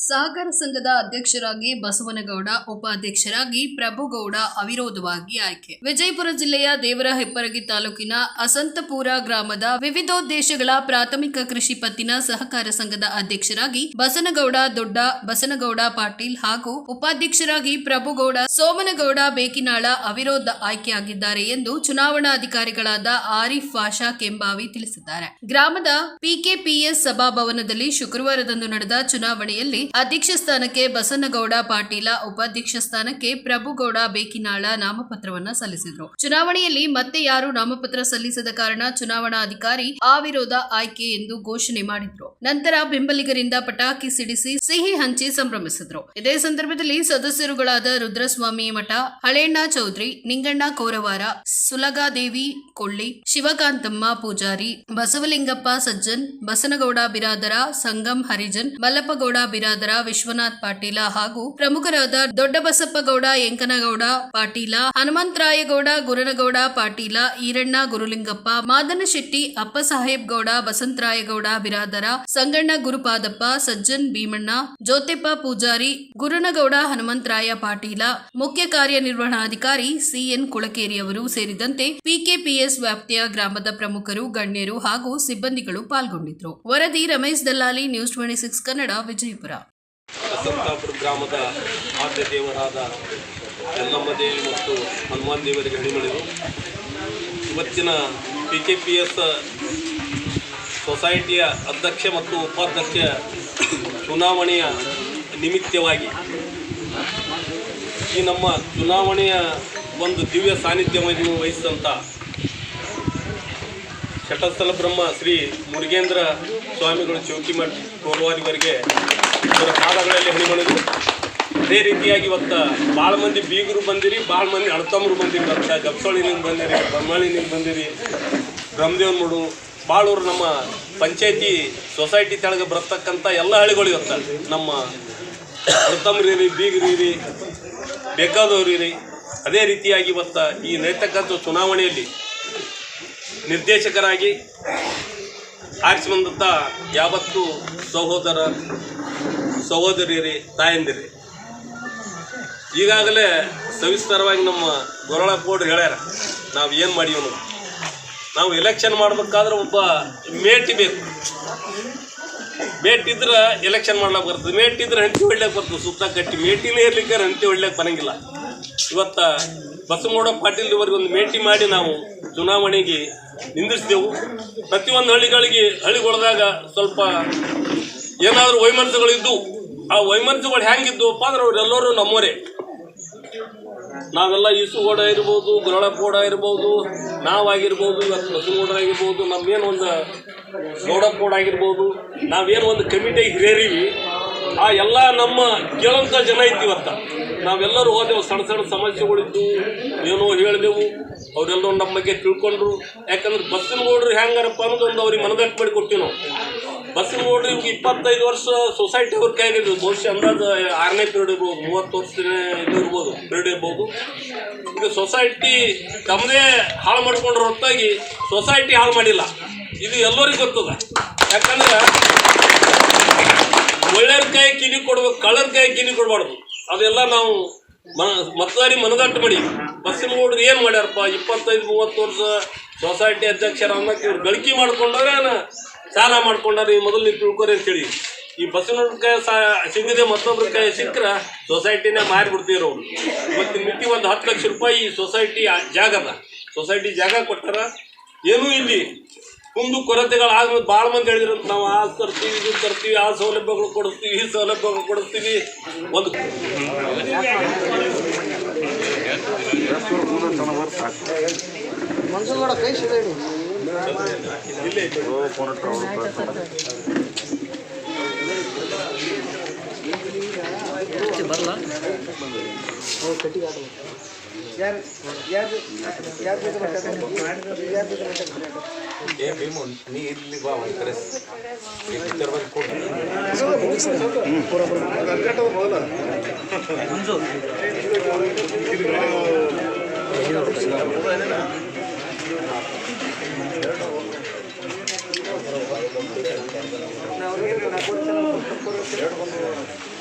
ಸಹಕಾರ ಸಂಘದ ಅಧ್ಯಕ್ಷರಾಗಿ ಬಸವನಗೌಡ, ಉಪಾಧ್ಯಕ್ಷರಾಗಿ ಪ್ರಭುಗೌಡ ಅವಿರೋಧವಾಗಿ ಆಯ್ಕೆ. ವಿಜಯಪುರ ಜಿಲ್ಲೆಯ ದೇವರ ಹೆಪ್ಪರಗಿ ತಾಲೂಕಿನ ಅಸಂತಪುರ ಗ್ರಾಮದ ವಿವಿಧೋದ್ದೇಶಗಳ ಪ್ರಾಥಮಿಕ ಕೃಷಿ ಪತ್ತಿನ ಸಹಕಾರ ಸಂಘದ ಅಧ್ಯಕ್ಷರಾಗಿ ಬಸನಗೌಡ ದೊಡ್ಡ ಬಸನಗೌಡ ಪಾಟೀಲ್ ಹಾಗೂ ಉಪಾಧ್ಯಕ್ಷರಾಗಿ ಪ್ರಭುಗೌಡ ಸೋಮನಗೌಡ ಬೇಕಿನಾಳ ಅವಿರೋಧ ಆಯ್ಕೆಯಾಗಿದ್ದಾರೆ ಎಂದು ಚುನಾವಣಾಧಿಕಾರಿಗಳಾದ ಆರಿಫ್ ಫಾಷಾ ಕೆಂಬಾವಿ ತಿಳಿಸಿದ್ದಾರೆ. ಗ್ರಾಮದ ಪಿಕೆಪಿಎಸ್ ಸಭಾಭವನದಲ್ಲಿ ಶುಕ್ರವಾರದಂದು ನಡೆದ ಚುನಾವಣೆಯಲ್ಲಿ ಅಧ್ಯಕ್ಷ ಸ್ಥಾನಕ್ಕೆ ಬಸನಗೌಡ, ಪಾಟೀಲ, ಉಪಾಧ್ಯಕ್ಷ ಸ್ಥಾನಕ್ಕೆ ಪ್ರಭುಗೌಡ, ಬೇಕಿನಾಳ ನಾಮಪತ್ರವನ್ನ ಸಲ್ಲಿಸಿದ್ರು. ಚುನಾವಣೆಯಲ್ಲಿ ಮತ್ತೆ ಯಾರು ನಾಮಪತ್ರ ಸಲ್ಲಿಸದ ಕಾರಣ ಚುನಾವಣಾಧಿಕಾರಿ ಅವಿರೋಧ ಆಯ್ಕೆ ಎಂದು ಘೋಷಣೆ ಮಾಡಿದ್ರು. ನಂತರ ಬೆಂಬಲಿಗರಿಂದ ಪಟಾಕಿ ಸಿಡಿಸಿ ಸಿಹಿ ಹಂಚಿ ಸಂಭ್ರಮಿಸಿದ್ರು. ಇದೇ ಸಂದರ್ಭದಲ್ಲಿ ಸದಸ್ಯರುಗಳಾದ ರುದ್ರಸ್ವಾಮಿ ಮಠ, ಹಳೇಣ್ಣ ಚೌಧರಿ, ನಿಂಗಣ್ಣ ಕೋರವಾರ, ಸುಲಗಾದೇವಿ ಕೊಳ್ಳಿ, ಶಿವಕಾಂತಮ್ಮ ಪೂಜಾರಿ, ಬಸವಲಿಂಗಪ್ಪ ಸಜ್ಜನ್, ಬಸನಗೌಡ ಬಿರಾದರ ಸಂಗಮ್ ಹರಿಜನ್ ಮಲ್ಲಪ್ಪಗೌಡ ಬಿರಾದರ ವಿಶ್ವನಾಥ್ ಪಾಟೀಲ ಹಾಗೂ ಪ್ರಮುಖರಾದ ದೊಡ್ಡಬಸಪ್ಪಗೌಡ ಎಂಕನಗೌಡ ಪಾಟೀಲ ಹನುಮಂತರಾಯಗೌಡ ಗುರನಗೌಡ ಪಾಟೀಲ, ಈರಣ್ಣ ಗುರುಲಿಂಗಪ್ಪ ಮಾದನಶೆಟ್ಟಿ ಅಪ್ಪಸಾಹೇಬ್ ಗೌಡ ಬಸಂತರಾಯಗೌಡ ಬಿರಾದರ, ಸಂಗಣ್ಣ ಗುರುಪಾದಪ್ಪ, ಸಜ್ಜನ್ ಭೀಮಣ್ಣ, ಜ್ಯೋತಿಪ್ಪ ಪೂಜಾರಿ ಗುರುನಗೌಡ ಹನುಮಂತರಾಯ ಪಾಟೀಲ, ಮುಖ್ಯ ಕಾರ್ಯನಿರ್ವಹಣಾಧಿಕಾರಿ ಸಿಎನ್ ಕುಳಕೇರಿಯವರು ಸೇರಿದಂತೆ ಪಿಕೆಪಿಎಸ್ ವ್ಯಾಪ್ತಿಯ ಗ್ರಾಮದ ಪ್ರಮುಖರು, ಗಣ್ಯರು ಹಾಗೂ ಸಿಬ್ಬಂದಿಗಳು ಪಾಲ್ಗೊಂಡಿದ್ರು ವರದಿ Ramesh Dallali news twenty six Kannada, Vijayapura. Santapura ಗ್ರಾಮದ ಆದ್ಯ ದೇವರಾದ ಯಲ್ಲಮ್ಮ ದೇವಿ ಮತ್ತು ಹನುಮಾನ್ ದೇವರಿಗೆ ಹಣಿಮಳಿದು ಇವತ್ತಿನ ಪಿ ಕೆ ಪಿ ಎಸ್ ಸೊಸೈಟಿಯ ಅಧ್ಯಕ್ಷ ಮತ್ತು ಉಪಾಧ್ಯಕ್ಷ ಚುನಾವಣೆಯ ನಿಮಿತ್ತವಾಗಿ ಈ ನಮ್ಮ ಚುನಾವಣೆಯ ಒಂದು ದಿವ್ಯ ಸಾನ್ನಿಧ್ಯವನ್ನು ವಹಿಸಿದಂಥ ಶಟಸ್ಥಲ ಬ್ರಹ್ಮ ಶ್ರೀ ಮುರುಗೇಂದ್ರ ಸ್ವಾಮಿಗಳು ಚೌಕಿಮಠ್ ಕೋಲ್ವಾರಿವರಿಗೆ ಇವರ ಪಾದಗಳಲ್ಲಿ ಹಣಿಮಣಿದು. ಅದೇ ರೀತಿಯಾಗಿ ಇವತ್ತು ಭಾಳ ಮಂದಿ ಬೀಗರು ಬಂದಿರಿ ಭಾಳ ಮಂದಿ ಅಣ್ತಮ್ಮರು ಬಂದಿರಿ. ಇವತ್ತು ಗಪ್ಸೊಳಿನಿಂದ ಬಂದಿರಿ ಬೊಮ್ಮಳಿನಿಂದ ಬಂದಿರಿ. ಬ್ರಹ್ಮದೇವನ್ ಮುಡು ಭಾಳವ್ರು ನಮ್ಮ ಪಂಚಾಯತಿ ಸೊಸೈಟಿ ತೆಳಗೆ ಬರ್ತಕ್ಕಂಥ ಎಲ್ಲ ಹಳ್ಳಿಗಳು ಇವತ್ತು. ನಮ್ಮ ಅಣ್ತಮ್ರಿರಿ ಬೀಗರಿರಿ ಬೇಕಾದವ್ರಿರಿ ಅದೇ ರೀತಿಯಾಗಿ ಇವತ್ತು ಈ ನಡೀತಕ್ಕಂಥ ಚುನಾವಣೆಯಲ್ಲಿ ನಿರ್ದೇಶಕರಾಗಿ ಆರಿಸಿ ಬಂದಂಥ ಯಾವತ್ತೂ ಸಹೋದರ ಸಹೋದರಿಯರಿ, ತಾಯಂದಿರಿ. ಈಗಾಗಲೇ ಸವಿಸ್ತಾರವಾಗಿ ನಮ್ಮ ಗೊರಳ ಕೋಡ್ ಹೇಳ್ಯಾರ, ನಾವು ಏನು ಮಾಡೀವನು ನಾವು ಎಲೆಕ್ಷನ್ ಮಾಡ್ಬೇಕಾದ್ರೆ ಒಬ್ಬ ಮೇಟಿ ಬೇಕು. ಮೇಟಿದ್ರೆ ಎಲೆಕ್ಷನ್ ಮಾಡ್ಲಿಕ್ಕೆ ಬರ್ತದೆ ಮೇಟಿದ್ರೆ ಹಂಚಿ ಹೊಡ್ಲಿಕ್ಕೆ ಬರ್ತದೆ, ಸುತ್ತ ಕಟ್ಟಿ. ಮೇಟಿನೇ ಇರ್ಲಿಕ್ಕೆ ಹಂಚಿ ಹೊಡ್ಲಿಕ್ಕೆ ಬರಂಗಿಲ್ಲ. ಇವತ್ತು ಬಸಮಗೌಡ ಪಾಟೀಲ್ ಇವರಿಗೆ ಒಂದು ಭೇಟಿ ಮಾಡಿ ನಾವು ಚುನಾವಣೆಗೆ ನಿಂದಿಸಿದೆವು ಪ್ರತಿಯೊಂದು ಹಳ್ಳಿಗಳಿಗೆ ಹಳ್ಳಿಗೊಳದಾಗ ಸ್ವಲ್ಪ ಏನಾದರೂ ವೈಮನಸ್ಸುಗಳಿದ್ದು, ಆ ವೈಮನಸ್ಸುಗಳು ಹೆಂಗಿದ್ದುವಪ್ಪ ಅಂದ್ರೆ ಅವರೆಲ್ಲರೂ ನಮ್ಮವರೇ ನಾವೆಲ್ಲ ಈಸುಗೌಡ ಇರ್ಬೋದು, ಗುರಳಪ್ಪಗೌಡ ಇರ್ಬೋದು, ನಾವಾಗಿರ್ಬೋದು, ಇವತ್ತು ಬಸವಗೌಡ ಆಗಿರ್ಬೋದು ನಮ್ಮೇನು ಒಂದು ಗೌಡಪ್ಪಗೌಡ ಆಗಿರ್ಬೋದು, ನಾವೇನು ಒಂದು ಕಮಿಟಿ ಹಿರಿಯರಿವಿ. ಆ ಎಲ್ಲ ನಮ್ಮ ಕೇಳಂತ ಜನ ಇದ್ದೀವತ್ತ. ಇವತ್ತು ನಾವೆಲ್ಲರೂ ಹೋದೆವು ಸಣ್ಣ ಸಣ್ಣ ಸಮಸ್ಯೆಗಳಿದ್ದು, ಏನೋ ಹೇಳಿದೆವು. ಅವರೆಲ್ಲರೂ ನಮ್ಮ ಬಗ್ಗೆ ತಿಳ್ಕೊಂಡ್ರು. ಯಾಕಂದ್ರೆ ಬಸ್ಸಿನ ಗೌಡ್ರು ಹೆಂಗಾರಪ್ಪ ಅನ್ನೋದು ಒಂದು ಅವ್ರಿಗೆ ಮನದಟ್ಟು ಮಾಡಿ ಕೊಟ್ಟಿವಿ ನಾವು. ಬಸ್ಸಿನ ಗೌಡ್ರು ಇವ್ಗೆ ಇಪ್ಪತ್ತೈದು ವರ್ಷ ಸೊಸೈಟಿ ಅವ್ರ ಕೈಗಿರ್ಬೋದು ಬಹುಶಃ ಅಂದಾಜು ಆರನೇ ಪೀರಿಯಡ್ ಇರ್ಬೋದು, ಮೂವತ್ತು ವರ್ಷ ಇದು ಇರ್ಬೋದು ಪೀರಿಯಡ್ ಇರ್ಬೋದು. ಈಗ ಸೊಸೈಟಿ ತಮ್ಮದೇ ಹಾಳು ಮಾಡ್ಕೊಂಡ್ರ ಹೊರತಾಗಿ ಸೊಸೈಟಿ ಹಾಳು ಮಾಡಿಲ್ಲ. ಇದು ಎಲ್ಲರಿಗೂ ಗೊತ್ತದ. ಯಾಕಂದ್ರೆ ಒಳ್ಳೆಯ ಕೈ ಕಿವಿ ಕೊಡ್ಬೇಕು ಕಳ್ಳರ ಕೈ ಕಿವಿ ಕೊಡಬಾರ್ದು. ಅದೆಲ್ಲ ನಾವು ಮತದಾರಿ ಮನದಟ್ಟು ಮಾಡಿ. ಪಶ್ಚಿಮ ನೋಡ್ರಿ ಏನು ಮಾಡ್ಯಾರಪ್ಪ, ಇಪ್ಪತ್ತೈದು, ಮೂವತ್ತು ವರ್ಷ ಸೊಸೈಟಿ ಅಧ್ಯಕ್ಷರ ಅನ್ನಕ್ಕೆ ಇವ್ರು ಗಳಿಕೆ ಮಾಡ್ಕೊಂಡವ್ರೆ ಸಾಲ ಮಾಡ್ಕೊಂಡಾರೆ ಈ ಮೊದಲು ನೀವು ತಿಳ್ಕೊರಿ ಅಂತೇಳಿ ಈ ಬಸವನ ಕೈ ಸಾ, ಸಿಗದೆ ಮತ್ತೊಬ್ಬರ ಕೈ ಸಿಕ್ಕರೆ ಸೊಸೈಟಿನೇ ಮಾರಿಬಿಡ್ತೀರ ಅವ್ರು. ಇವತ್ತಿನ ಮಿತಿ ಒಂದು ಹತ್ತು ಲಕ್ಷ ರೂಪಾಯಿ ಈ ಸೊಸೈಟಿ ಜಾಗದ. ಸೊಸೈಟಿ ಜಾಗ ಕೊಟ್ಟಾರ. ಏನೂ ಇಲ್ಲಿ ಕುಂದು ಕೊರತೆಗಳಾಗ ಭಾಳ ಮಂದಿ ಹೇಳಿದ್ರಂತ ನಾವು ಆ ತರ್ತೀವಿ ಇದು ತರ್ತೀವಿ ಆ ಸೌಲಭ್ಯಗಳು ಕೊಡಿಸ್ತೀವಿ ಈ ಸೌಲಭ್ಯಗಳು ಕೊಡಿಸ್ತೀವಿ. ಒಂದು ಮನ್ಸೂರ್ ಯಾರು ಯಾರು ಯಾರು ಏ ಭೀಮು ನೀ ಇಲ್ಲಿ ಬಾ ಒಂದು ಕರೆ ಈ ಪಿಕ್ಚರ್ ಬಂದು ಕೊಡು. ನಾವು ನೀರು ನಾ ಕೊಡ್ತೇನೆ